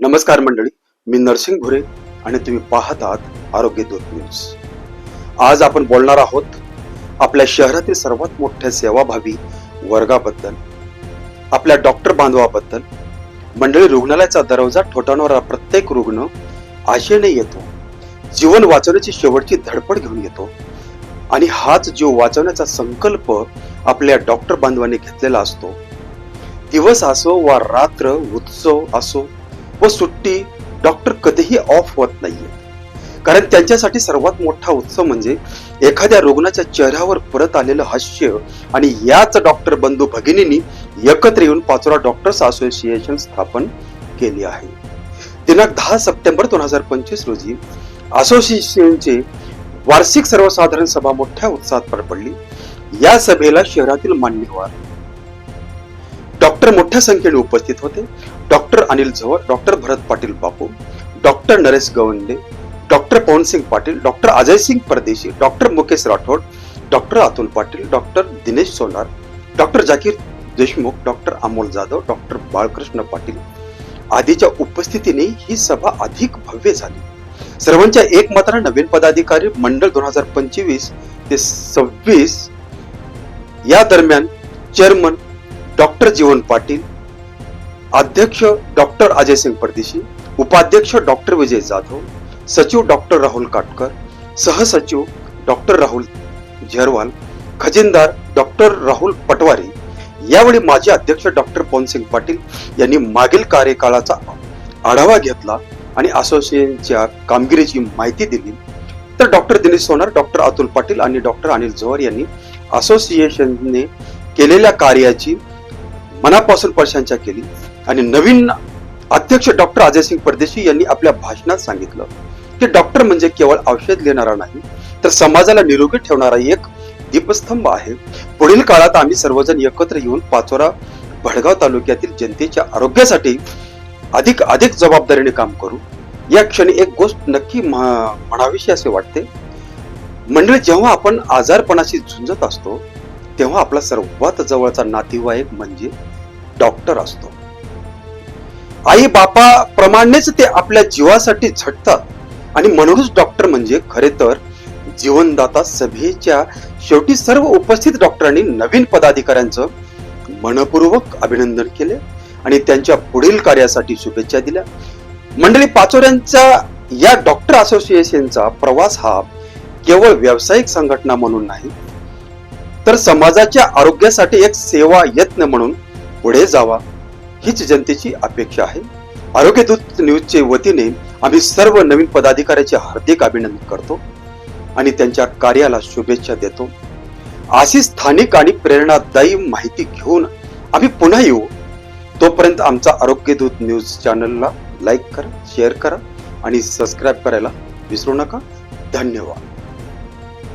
नमस्कार मंडळी मी नरसिंग भुरे आणि तुम्ही पाहत आहात आरोग्य दूत न्यूज. आज आपण बोलणार आहोत आपल्या शहरातील सर्वात मोठ्या सेवाभावी वर्गाबद्दल आपल्या डॉक्टर बांधवाबद्दल. मंडळी रुग्णालयाचा दरवाजा ठोठावणारा प्रत्येक रुग्ण आशेने येतो जीवन वाचवण्याची शेवटची धडपड घेऊन येतो आणि हाच जीव वाचवण्याचा संकल्प आपल्या डॉक्टर बांधवांनी घेतलेला असतो. दिवस असो वा रात्र उत्सव असो व सुट्टी डॉक्टर कधीही ऑफ होत नाहीये. कारण त्यांच्यासाठी सर्वात मोठा उत्सव म्हणजे एखाद्या रुग्णाच्या चेहऱ्यावर परत आलेलं हास्य आणि याच डॉक्टर बंधू भगिनींनी एकत्र येऊन पाचोरा डॉक्टर्स असोसिएशन स्थापन केली आहे. दिनांक दहा सप्टेंबर दोन हजार पंचवीस रोजी असोसिएशनचे वार्षिक सर्वसाधारण सभा मोठ्या उत्साहात पार पडली. या सभेला शहरातील मान्यवर डॉक्टर मोठ्या संख्येने उपस्थित होते. Doctor Anil Zaval doctor Bharat Patil Bapu doctor Naresh Gawande doctor Pawansing Patil doctor Ajaysing Pardeshi doctor Mukesh Rathod doctor Atul Patil doctor Dinesh Sonar doctor Jakir Deshmukh doctor Amol Jadhav doctor Balkrishna Patil आदीच्या उपस्थितीने ही सभा अधिक भव्य झाली. सर्वांच्या एकमताने नवीन पदाधिकारी मंडळ दोन हजार पंचवीस ते सव्वीस या दरम्यान चेअरमन डॉक्टर जीवन पाटील अध्यक्ष डॉक्टर अजय सिंग परदेशी उपाध्यक्ष डॉक्टर विजय जाधव सचिव डॉक्टर राहुल काटकर सहसचिव डॉक्टर राहुल झेरवाल खजिनदार डॉक्टर राहुल पटवारी यावेळी माजी अध्यक्ष डॉक्टर पवनसिंग पाटील यांनी मागील कार्यकाळाचा आढावा घेतला आणि असोसिएशनच्या कामगिरीची माहिती दिली. तर डॉक्टर दिनेश सोनार डॉक्टर अतुल पाटील आणि डॉक्टर अनिल जोहर यांनी असोसिएशनने केलेल्या कार्याची मनापासून प्रशंसा केली. आणि नवीन अध्यक्ष डॉक्टर अजय सिंग परदेशी यांनी आपल्या भाषणात सांगितलं की डॉक्टर म्हणजे केवळ औषध लिहिणारा नाही तर समाजाला निरोगी ठेवणारा एक दीपस्तंभ आहे. पुढील काळात आम्ही सर्वजण एकत्र येऊन पाचोरा भडगाव तालुक्यातील जनतेच्या आरोग्यासाठी अधिक अधिक जबाबदारीने काम करू. या क्षणी एक गोष्ट नक्की म्हणावीशी असे वाटते. मंडळी जेव्हा आपण आजारपणाशी झुंजत असतो तेव्हा आपला सर्वात जवळचा नातेवाईक म्हणजे डॉक्टर असतो. आई बापाप्रमाणेच ते आपल्या जीवासाठी झटतात आणि म्हणूनच डॉक्टर म्हणजे खरे तर जीवनदाता सभेच्या शेवटी सर्व उपस्थित डॉक्टरांनी नवीन पदाधिकाऱ्यांचं मनपूर्वक अभिनंदन केले आणि त्यांच्या पुढील कार्यासाठी शुभेच्छा दिल्या. मंडळी पाचोऱ्यांचा या डॉक्टर असोसिएशनचा प्रवास हा केवळ व्यावसायिक संघटना म्हणून नाही तर समाजाच्या आरोग्यासाठी एक सेवा यत्न म्हणून पुढे जावा. हीच जनतेची अपेक्षा आहे. आरोग्य दूत न्यूजचे वतीने आम्ही सर्व नवीन पदाधिकाऱ्याचे हार्दिक अभिनंदन करतो आणि त्यांच्या कार्याला शुभेच्छा देतो. अशी स्थानिक आणि प्रेरणादायी माहिती घेऊन आम्ही पुन्हा येऊ. तोपर्यंत आमचा आरोग्यदूत न्यूज चॅनलला लाईक करा शेअर करा आणि सबस्क्राईब करायला विसरू नका. धन्यवाद.